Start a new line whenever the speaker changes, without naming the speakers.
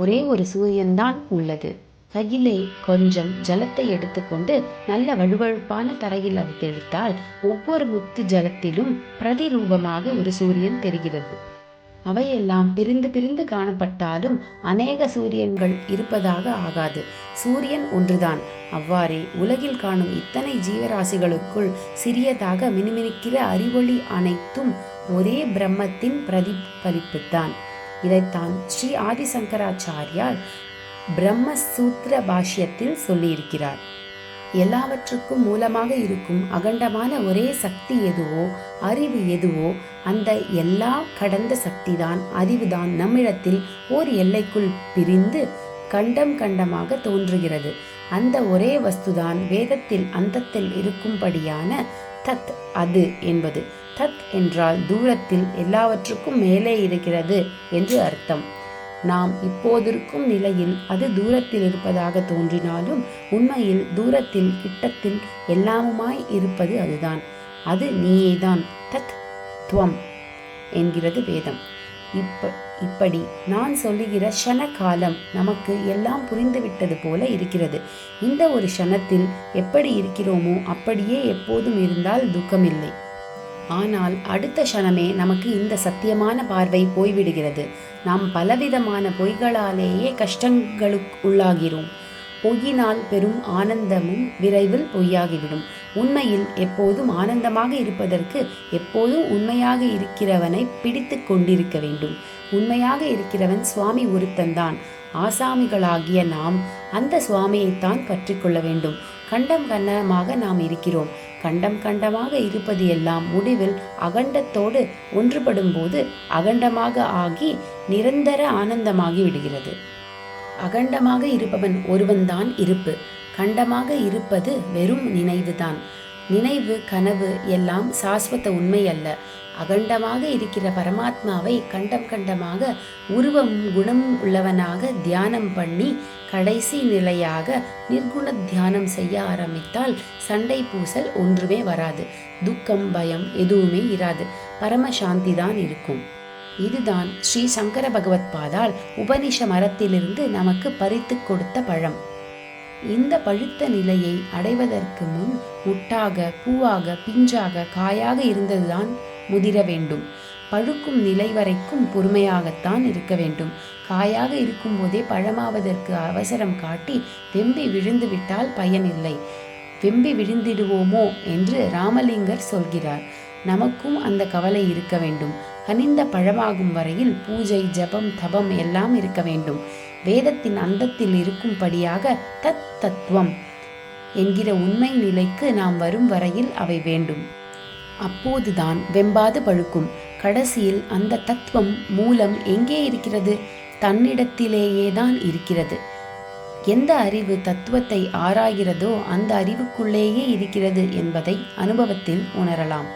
ஒரே ஒரு சூரியன்தான் உள்ளது. கையிலே கொஞ்சம் ஜலத்தை எடுத்துக்கொண்டு நல்ல வழுவழுப்பான தரையில் அதை தெளித்தால் ஒவ்வொரு முத்து ஜலத்திலும் பிரதிரூபமாக ஒரு சூரியன் தெரிகிறது. அவையெல்லாம் பிரிந்து பிரிந்து காணப்பட்டாலும் அநேக சூரியன்கள் இருப்பதாக ஆகாது. சூரியன் ஒன்றுதான். அவ்வாறே உலகில் காணும் இத்தனை ஜீவராசிகளுக்குள் சிறியதாக மினுமினுக்கிற அறிவொளி அனைத்தும் ஒரே பிரம்மத்தின் பிரதிபலிப்புத்தான். இதைத்தான் ஸ்ரீ ஆதிசங்கராச்சாரியார் பிரம்மசூத்திர பாஷ்யத்தில் சொல்லியிருக்கிறார். எல்லாவற்றுக்கும் மூலமாக இருக்கும் அகண்டமான ஒரே சக்தி எதுவோ அறிவு எதுவோ அந்த எல்லா கடந்த சக்திதான் அறிவுதான் நம்மிடத்தில் ஓர் எல்லைக்குள் பிரிந்து கண்டம் கண்டமாக தோன்றுகிறது. அந்த ஒரே வஸ்துதான் வேதத்தில் அந்தத்தில் இருக்கும்படியான தத் அது என்பது. தத் என்றால் தூரத்தில் எல்லாவற்றுக்கும் மேலே இருக்கிறது என்று அர்த்தம். நாம் இப்போதிருக்கும் நிலையில் அது தூரத்தில் இருப்பதாக தோன்றினாலும் உண்மையில் தூரத்தில் கிட்டத்தில் எல்லாமுமாய் இருப்பது அதுதான். அது நீயேதான். தத் துவம் என்கிறது வேதம். இப்ப இப்படி நான் சொல்லுகிற ஷன காலம் நமக்கு எல்லாம் புரிந்துவிட்டது போல இருக்கிறது. இந்த ஒரு ஷணத்தில் எப்படி இருக்கிறோமோ அப்படியே எப்போதும் இருந்தால் துக்கமில்லை. ஆனால் அடுத்த க்ஷணமே நமக்கு இந்த சத்தியமான பார்வை போய்விடுகிறது. நாம் பலவிதமான பொய்களாலேயே கஷ்டங்களுக்கு உள்ளாகிறோம். பொய்யினால் பெரும் ஆனந்தமும் விரைவில் பொய்யாகிவிடும். உண்மையில் எப்போதும் ஆனந்தமாக இருப்பதற்கு எப்போதும் உண்மையாக இருக்கிறவனை பிடித்து கொண்டிருக்க வேண்டும். உண்மையாக இருக்கிறவன் சுவாமி ஒருத்தன்தான். ஆசாமிகளாகிய நாம் அந்த சுவாமியைத்தான் கற்றுக்கொள்ள வேண்டும். கண்டம் கண்டமாக நாம் இருக்கிறோம். கண்டம் கண்டமாக இருப்பது எல்லாம் முடிவில் அகண்டத்தோடு ஒன்றுபடும் போது அகண்டமாக ஆகி நிரந்தர ஆனந்தமாகி விடுகிறது. அகண்டமாக இருப்பவன் ஒருவன்தான் இருப்பு. கண்டமாக இருப்பது வெறும் நினைவுதான். நினைவு கனவு எல்லாம் சாஸ்வத உண்மை அல்ல. அகண்டமாக இருக்கிற பரமாத்மாவை கண்டம் கண்டமாக உருவம் குணம் உள்ளவனாக தியானம் பண்ணி கடைசி நிலையாக நிர்குண தியானம் செய்ய ஆரம்பித்தால் சண்டை பூசல் ஒன்றுமே வராது. துக்கம் பயம் எதுவுமே இராது. பரமசாந்தி தான் இருக்கும். இதுதான் ஸ்ரீ சங்கர பகவத் பாதால் உபனிஷ மரத்திலிருந்து நமக்கு பறித்து கொடுத்த பழம். இந்த பழுத்த நிலையை அடைவதற்கு முன் முட்டாக பூவாக பிஞ்சாக காயாக இருந்ததுதான் முதிர வேண்டும். பழுக்கும் நிலை வரைக்கும் பொறுமையாகத்தான் இருக்க வேண்டும். காயாக இருக்கும்போதே பழமாவதற்கு அவசரம் காட்டி வெம்பி விழுந்து விட்டால் பயனில்லை வெம்பி விழுந்திடுவோமோ என்று ராமலிங்கர் சொல்கிறார். நமக்கும் அந்த கவலை இருக்க வேண்டும். கனிந்த பழமாகும் வரையில் பூஜை ஜபம் தபம் எல்லாம் இருக்க வேண்டும். வேதத்தின் அந்தத்தில் இருக்கும்படியாக தத் தத்துவம் என்கிற உண்மை நிலைக்கு நாம் வரும் வரையில் அவை வேண்டும். அப்போதுதான் வெம்பாது பழுக்கும். கடைசியில் அந்த தத்துவம் மூலம் எங்கே இருக்கிறது? தன்னிடத்திலேயே தான் இருக்கிறது. எந்த அறிவு தத்துவத்தை ஆராய்கிறதோ அந்த அறிவுக்குள்ளேயே இருக்கிறது என்பதை அனுபவத்தில் உணரலாம்.